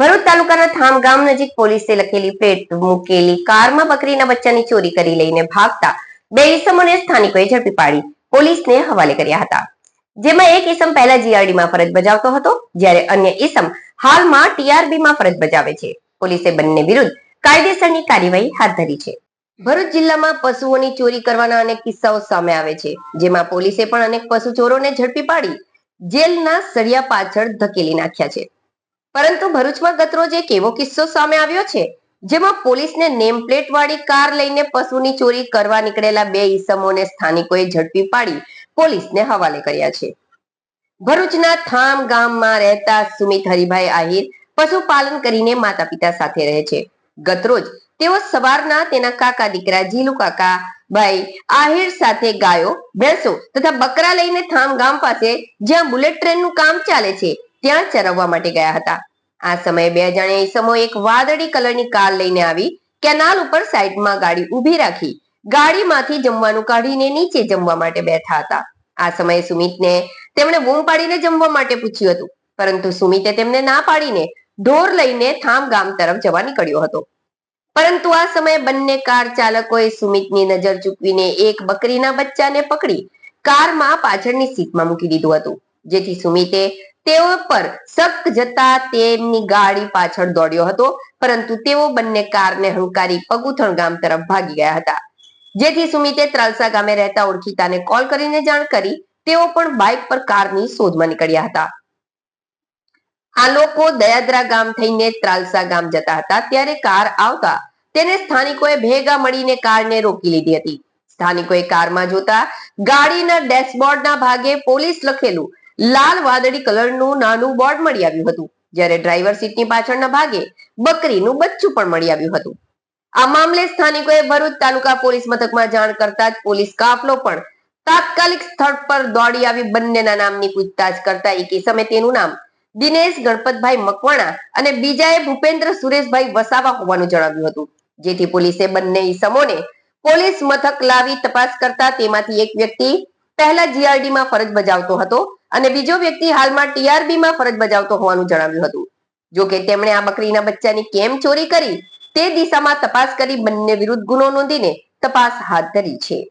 ભરૂચ તાલુકાના થામ ગામ નજીક પોલીસે લખેલી પ્લેટ મૂકેલી કારમાં બકરીના બચ્ચાની ચોરી કરી લઈને ભાગતા બે ઈસમોને સ્થાનિકોએ ઝડપી પાડી. પોલીસને હવાલે કર્યા હતા. જેમાં એક ઈસમ પહેલા જીઆરડીમાં ફરજ બજાવતો હતો, જ્યારે અન્ય ઈસમ હાલમાં ટીઆરબીમાં ફરજ બજાવે છે. પોલીસે બંને વિરુદ્ધ કાયદેસરની કાર્યવાહી હાથ ધરી છે. ભરૂચ જિલ્લામાં પશુઓની ચોરી કરવાના અનેક કિસ્સાઓ સામે આવે છે, જેમાં પોલીસે પણ અનેક પશુ ચોરોને ઝડપી પાડી. જેલના સળિયા પાછળ ધકેલી નાખ્યા છે. પરંતુ ભરૂચમાં ગતરોજ એક એવો કિસ્સો સામે આવ્યો છે, જેમાં પોલીસને નેમ પ્લેટ વાળી કાર લઈને પશુની ચોરી કરવા નીકળેલા બે ઈસમોને સ્થાનિકોએ ઝડપી પાડી પોલીસને હવાલે કર્યા છે. ભરૂચના થામ ગામમાં રહેતા સુમિત હરિભાઈ આહિર પશુપાલન કરીને માતા પિતા સાથે રહે છે. ગતરોજ તેઓ સવારના તેના કાકા દીકરા જીલુ કાકા ભાઈ આહિર સાથે ગાયો, ભેંસો તથા બકરા લઈને થામ ગામ પાસે જ્યાં બુલેટ ટ્રેનનું કામ ચાલે છે ત્યાં ચરવવા માટે ગયા હતા. આ સમયે બે અજાણ્યા ઈસમો એક વાદળી કલરની કાર લઈને આવી, કેનાલ ઉપર સાઈડમાં ગાડી ઊભી રાખી, ગાડીમાંથી જમવાનું કાઢીને નીચે જમવા માટે બેઠા હતા. આ સમયે સુમિતને તેમણે બૂમ પાડીને જમવા માટે પૂછ્યું હતું, પરંતુ સુમિતે તેમને ના પાડીને ઢોર લઈને થામ ગામ તરફ જવા નીકળ્યો હતો. પરંતુ આ સમયે બંને કાર ચાલકોએ સુમિતની નજર ચૂકવીને એક બકરીના બચ્ચાને પકડી, કારમાં પાછળની સીટમાં મૂકી દીધું હતું, જેથી સુમિતે તેઓ પર શક જતા તેમની ગાડી પાછળ દોડ્યો હતો, પરંતુ તેઓ બંને કારને હંકારી પગુથણ ગામ તરફ ભાગી ગયા હતા. જેથી સુમિતે ત્રાલસા ગામે રહેતા ઓળખીતાને કોલ કરીને જાણ કરી, તેઓ પણ બાઇક પર કારની શોધમાં નીકળ્યા હતા. આ લોકો દયાદ્રા ગામ થઈને ત્રાલસા ગામ જતા હતા, ત્યારે કાર આવતા તેને સ્થાનિકોએ ભેગા મળીને કારને રોકી લીધી હતી. સ્થાનિકોએ કારમાં જોતા ગાડીના ડેશબોર્ડના ભાગે પોલીસ લખેલું લાલ વાદળી કલરનું નાનું બોર્ડ મળી આવ્યું હતું, જ્યારે ડ્રાઈવર સીટની પાછળના ભાગે બકરીનું બચ્ચું પણ મળી આવ્યું હતું. આ મામલે સ્થાનિકોએ ભરૂચ તાલુકા પોલીસ મથકમાં જાણ કરતા જ પોલીસ કાફલો પણ તાત્કાલિક સ્થળ પર દોડી આવી બંનેના નામની પૂછતાછ કરતા એકી સમયે તેનું નામ દિનેશ ગણપતભાઈ મકવાણા અને બીજાએ ભૂપેન્દ્ર સુરેશભાઈ વસાવા હોવાનું જણાવ્યું હતું. જેથી પોલીસે બંને ઈસમોને પોલીસ મથક લાવી તપાસ કરતા તેમાંથી એક વ્યક્તિ પહેલા જીઆરડી માં ફરજ બજાવતો હતો અને બીજો વ્યક્તિ હાલમાં ટીઆરબી માં ફરજ બજાવતો હોવાનું જણાવ્યું હતું. જો કે તેમણે આ બકરીના બચ્ચાની કેમ ચોરી કરી તે દિશામાં તપાસ કરી બંને વિરુદ્ધ ગુનો નોંધીને તપાસ હાથ ધરી છે.